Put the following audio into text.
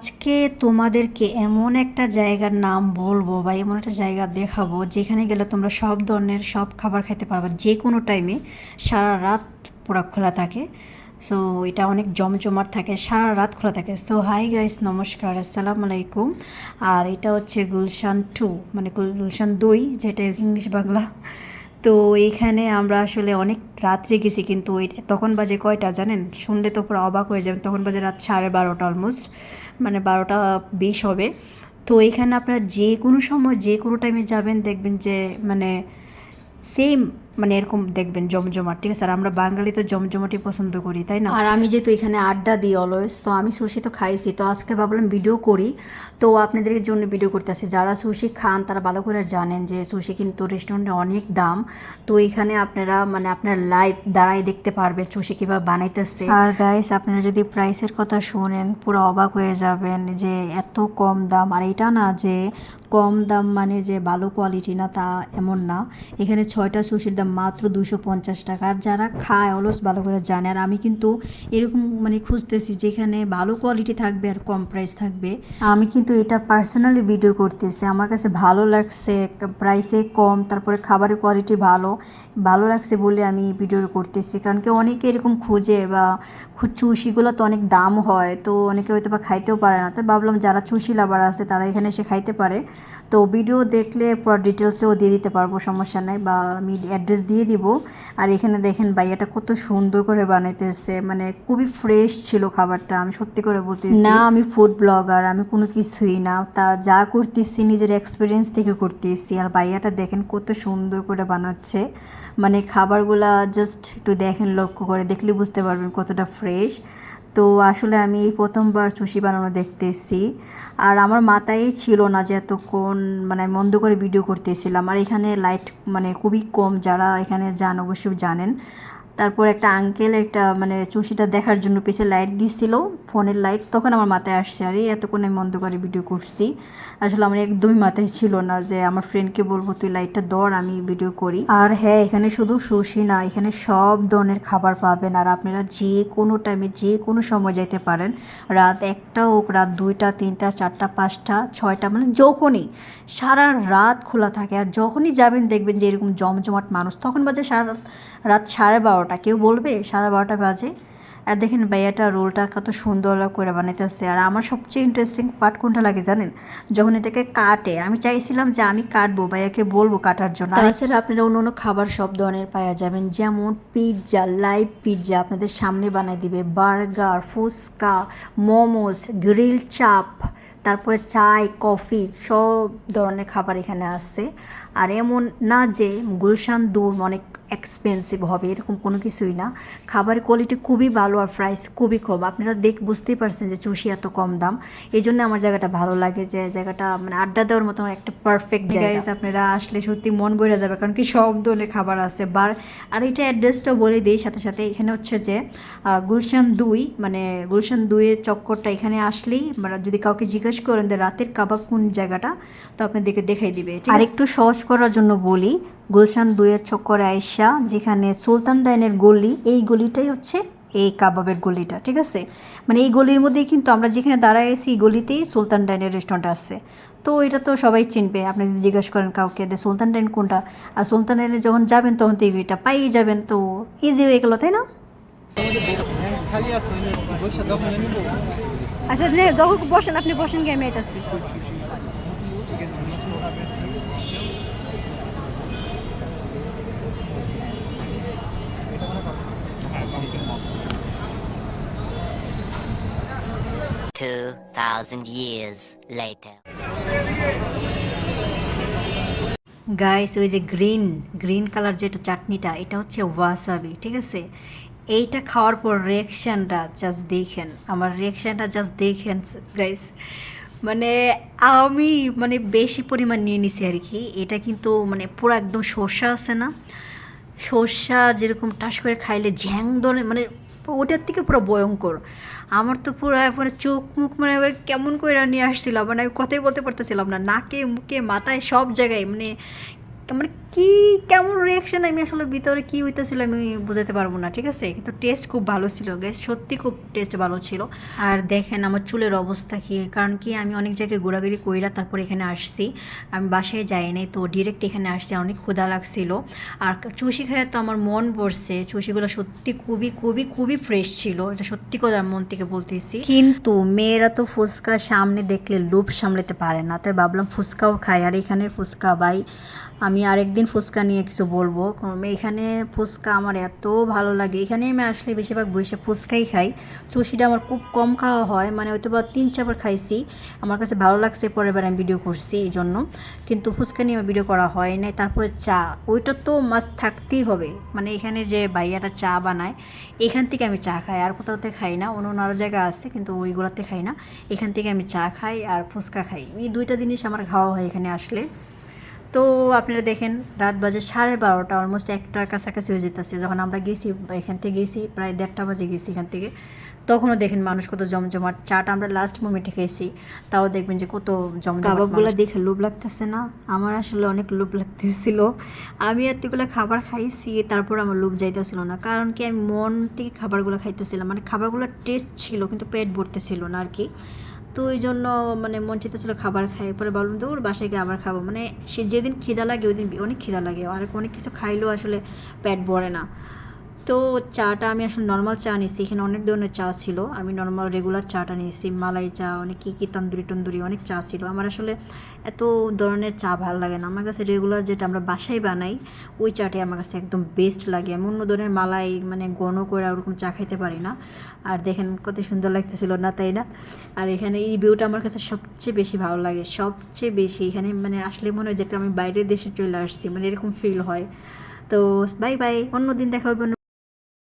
আজকে তোমাদেরকে এমন একটা জায়গার নাম বলব বা এমন একটা জায়গা দেখাবো যেখানে গেলে তোমরা সব ধরনের সব খাবার খেতে পারবে যে কোনো টাইমে সারা রাত পুরো খোলা থাকে। সো এটা অনেক জমজমাট থাকে, সারা রাত খোলা থাকে। সো হাই গাইস নমস্কার, আসসালামু আলাইকুম। আর এটা হচ্ছে গুলশান টু মানে গুলশান দুই, যেটা ইংলিশ বাংলা। তো এইখানে আমরা আসলে অনেক রাত্রে গেছি কিন্তু ওই তখন বাজে কয়টা জানেন? শুনলে তো পুরো অবাক হয়ে যাবেন। তখন বাজে রাত সাড়ে বারোটা অলমোস্ট মানে বারোটা বিশ হবে। তো এইখানে আপনারা যে কোনো সময়, যে কোনো টাইমে যাবেন, দেখবেন যে মানে সেম মানে এরকম দেখবেন জমজমাট ঠিক আছে? আর আমরা বাঙালি তো জমজমাটই পছন্দ করি তাই না? আর আমি যেহেতু এখানে আড্ডা দিই অলওয়েজ তো আমি সুশি তো খাইছি। তো আজকে ভাবলাম ভিডিও করি। তো আপনাদের জন্য ভিডিও করতে আসি যারা সুশি খান তারা ভালো করে জানেন যে সুশি কিন্তু রেস্টুরেন্টে অনেক দাম। তো এখানে আপনারা মানে আপনার লাইভ দাঁড়াই দেখতে পারবেন সুশি কীভাবে বানাইতেছে। আর গাইস আপনারা যদি প্রাইসের কথা শোনেন পুরো অবাক হয়ে যাবেন যে এত কম দাম। আর এটা না যে কম দাম মানে যে ভালো কোয়ালিটি না তা এমন না। এখানে ছয়টা সুশির দাম মাত্র দুশো পঞ্চাশ টাকা। আর যারা খায়, অলস ভালো করে জানে, আর আমি কিন্তু এরকম মানে খুঁজতেছি যেখানে ভালো কোয়ালিটি থাকবে আর কম প্রাইস থাকবে। আমি কিন্তু এটা পার্সোনালি ভিডিও করতেছি। আমার কাছে ভালো লাগছে প্রাইসে কম, তারপরে খাবারের কোয়ালিটি ভালো। ভালো লাগছে বলে আমি ভিডিও করতেছি। কারণ কি অনেকে এরকম খুঁজে বা চুষিগুলো তো অনেক দাম হয়, তো অনেকে হয়তো বা খাইতেও পারে না। তো ভাবলাম যারা চুষি লাভার আছে তারা এখানে এসে খাইতে পারে। তো ভিডিও দেখলে পুরো ডিটেলসেও দিয়ে দিতে পারব, সমস্যা নাই, বা আমি অ্যাড্রেস দিয়ে দিব। আর এখানে দেখেন ভাইয়াটা কত সুন্দর করে বানাইতেছে মানে খুবই ফ্রেশ ছিল খাবারটা, আমি সত্যি করে বলতেছি। না, আমি ফুড ব্লগার আমি কোনো কিছুই না। তা যা করতেছি, নিজের এক্সপিরিয়েন্স থেকে করতেছি। আর ভাইয়াটা দেখেন কত সুন্দর করে বানাচ্ছে। মানে খাবারগুলা জাস্ট একটু দেখেন, লক্ষ্য করে, দেখলে বুঝতে পারবেন কতটা ফ্রেশ তো আসলে আমি এই প্রথমবার চুষি বানানো দেখতেছি আর আমার মাথায় ছিল না যে এতক্ষণ মানে মন্দ করে ভিডিও করতেছিলাম। আর এখানে লাইট মানে খুবই কম, যারা এখানে যান অবশ্যই জানেন। তারপর একটা আঙ্কেল একটা মানে চুষিটা দেখার জন্য পিছে লাইট দিছিল ফোনের লাইট তখন আমার মাথায় আসছে, আরে, এতক্ষণ আমি বন্ধ করে ভিডিও করছি। আসলে আমার একদমই মাথায় ছিল না যে আমার ফ্রেন্ডকে বলব, তুই লাইটটা দর আমি ভিডিও করি। আর হ্যাঁ এখানে শুধু সুশি না, এখানে সব ধরনের খাবার পাবেন। আর আপনারা যে কোনো টাইমে যে কোনো সময় যেতে পারেন। রাত একটা হোক, রাত দুইটা, তিনটা, চারটা, পাঁচটা, ছয়টা মানে যখনই, সারা রাত খোলা থাকে। আর যখনই যাবেন, দেখবেন যে এরকম জমজমাট মানুষ, তখন বাজে সারা রাত সাড়ে বারোটা। কেউ বলবে? সাড়ে বারোটা বাজে। আর দেখেন ভাইয়াটা রোলটা কত সুন্দর করে বানাইতেছে। আর আমার সবচেয়ে ইন্টারেস্টিং পার্ট কোনটা লাগে জানেন? যখন এটাকে কাটে, আমি চাইছিলাম যে আমি কাটবো, ভাইয়াকে বলব কাটার জন্য। তাছাড়া আপনারা অন্য অন্য খাবার সব ধরনের পাওয়া যাবেন। যেমন পিৎজা লাইভ পিৎজা আপনাদের সামনে বানাই দিবে। বার্গার ফুচকা মোমোস গ্রিল চাপ তারপরে চাই কফি সব ধরনের খাবার এখানে আছে। আর এমন না যে গুলশান দূর অনেক এক্সপেন্সিভ হবে এরকম কোনো কিছুই না। খাবারের কোয়ালিটি খুবই ভালো আর প্রাইস খুবই কম। আপনারা দেখ বুঝতেই পারছেন যে চুষি এত কম দাম। এই জন্য আমার জায়গাটা ভালো লাগে যে জায়গাটা মানে আড্ডা দেওয়ার মতো একটা পারফেক্ট জায়গা। আপনারা আসলে সত্যি মন বইরা যাবে কারণ কি সব ধরনের খাবার আছে। বার আর এটা অ্যাড্রেসটাও বলে দিই সাথে সাথে এখানে হচ্ছে যে গুলশান দুই মানে গুলশান দুইয়ের চক্করটা এখানে আসলেই মানে যদি কাউকে জিজ্ঞেস করেন যে রাতের কাবাব কোন জায়গাটা তো আপনাদেরকে দেখাই দিবে। আর একটু সহজ করার জন্য বলি গুলশান দুয়ের চক্কর আয়েশা যেখানে সুলতান ডাইনের গলি এই গলিটাই হচ্ছে এই কাবাবের গলিটা ঠিক আছে? মানে এই গলির মধ্যেই কিন্তু আমরা যেখানে দাঁড়ায় আছি এই গলিতেই সুলতান ডাইনের রেস্টুরেন্ট আছে। তো এটা তো সবাই চিনবে আপনি যদি জিজ্ঞাসা করেন কাউকে যে সুলতান ডাইন কোনটা আর সুলতান ডাইনে যখন যাবেন তখন তো এইটা পাইয়ে যাবেন তো ইজি হয়ে গেলো তাই না? আচ্ছা বসেন আপনি বসেন গেমে এটা 2,000 years later. গাইস ওই যে গ্রিন গ্রিন কালার যেটা চাটনিটা এটা হচ্ছে ওয়াসাবি ঠিক আছে? এইটা খাওয়ার পর রিয়াকশানটা জাস্ট দেখেন আমার রিয়াকশানটা জাস্ট দেখেন গাইস মানে আমি মানে বেশি পরিমাণ নিয়ে নিছি আর কি এটা কিন্তু মানে পুরো একদম শসা আছে না? সর্ষা যেরকম টাস করে খাইলে ঝ্যাং ধরে মানে ওটার থেকে পুরো ভয়ঙ্কর। আমার তো পুরো মানে চোখ মুখ মানে এবার কেমন করে নিয়ে আসছিলাম মানে আমি কথাই বলতে পারতেছিলাম না, নাকে, মুখে, মাথায় সব জায়গায় মানে মানে কি, কেমন রিয়াকশন আমি আসলে ভিতরে কি হইতেছিল আমি বোঝাতে পারব না, ঠিক আছে? কিন্তু টেস্ট খুব ভালো ছিল গ্যাস সত্যি খুব টেস্ট ভালো ছিল। আর দেখেন আমার চুলের অবস্থা কি, কারণ কি আমি অনেক জায়গায় ঘোরাঘুরি কইরা তারপর এখানে আসছি। আমি বাসায় যাই নাই, তো ডিরেক্ট এখানে আসছি, অনেক ক্ষুধা লাগছিল। আর চুষি খাইয়ে তো আমার মন পড়ছে চুষিগুলো সত্যি খুবই খুবই খুবই ফ্রেশ ছিল, এটা সত্যি কথা মন থেকে বলতেছি। কিন্তু মেয়েরা তো ফুচকা সামনে দেখলে লোভ সামলাতে পারে না, তাই ভাবলাম ফুচকাও খাই, আর এখানের ফুচকা ভাই, আমি আরেকদিন ফুচকা নিয়ে কিছু বলব। এখানে ফুচকা আমার এত ভালো লাগে। এখানে আমি আসলে বেশিরভাগ বসে ফুচকাই খাই। চুষিটা আমার খুব কম খাওয়া হয়। মানে হয়তো বা তিন চারবার খাইছি। আমার কাছে ভালো লাগছে, পরের বার আমি ভিডিও করছি এই জন্য কিন্তু ফুচকা নিয়ে ভিডিও করা হয় নাই। তারপরে চা, ওইটা তো মাস্ট থাকতেই হবে। মানে এখানে যে ভাইয়াটা চা বানায়, এখান থেকে আমি চা খাই। আর কোথাওতে খাই না। অন্য অন্য জায়গা আছে, কিন্তু ওইগুলোতে খাই না। এখান থেকে আমি চা খাই আর ফুচকা খাই। এই দুইটা জিনিস আমার খাওয়া হয় এখানে আসলে। তো আপনারা দেখেন, রাত বাজে সাড়ে বারোটা অলমোস্ট একটার কাছাকাছি হয়ে যেতেছে। যখন আমরা গেছি, এখান থেকে গেছি, প্রায় দেড়টা বাজে গেছি এখান থেকে। তখনও দেখেন মানুষ কত জমজমাট। চাটা আমরা লাস্ট মোমেন্টে খেয়েছি। তাও দেখবেন যে কত জমজমাট দেখে লোভ লাগতেছে না? আমার আসলে অনেক লোভ লাগতেছিল। আমি এতগুলো খাবার খাইছি, তারপর আমার লোভ যাইতেছিল না। কারণ কি, আমি মন থেকে খাবারগুলো খাইতেছিলাম। মানে খাবারগুলোর টেস্ট ছিল, কিন্তু পেট ভরতেছিল না আর কি। তো ওই জন্য মানে মন ছিল খাবার খাই। পরে ভাবলাম ওর বাসায় গিয়ে আবার খাব। মানে সে যেদিন খিদা লাগে, ওই দিন অনেক খিদা লাগে। আর অনেক কিছু খাইলেও আসলে পেট ভরে না। তো চাটা আমি আসলে নর্মাল চা নিয়েছি এখানে অনেক ধরনের চা ছিল। আমি নর্মাল রেগুলার চাটা নিয়েছি মালাই চা, অনেক কী কী, তন্দুরি টন্দুরি অনেক চা ছিল। আমার আসলে এত ধরনের চা ভালো লাগে না। আমার কাছে রেগুলার যেটা আমরা বাসায় বানাই, ওই চাটাই আমার কাছে একদম বেস্ট লাগে। আমি অন্য ধরনের মালাই মানে ঘন করে ওরকম চা খাইতে পারি না। আর দেখেন কত সুন্দর লাগতেছিল, না তাই না? আর এখানে এই ভিউটা আমার কাছে সবচেয়ে বেশি ভালো লাগে। সবচেয়ে বেশি এখানে মানে আসলে মনে হয় যে আমি বাইরের দেশে চলে আসছি। মানে এরকম ফিল হয়। তো বাই বাই অন্য দিন দেখা হবে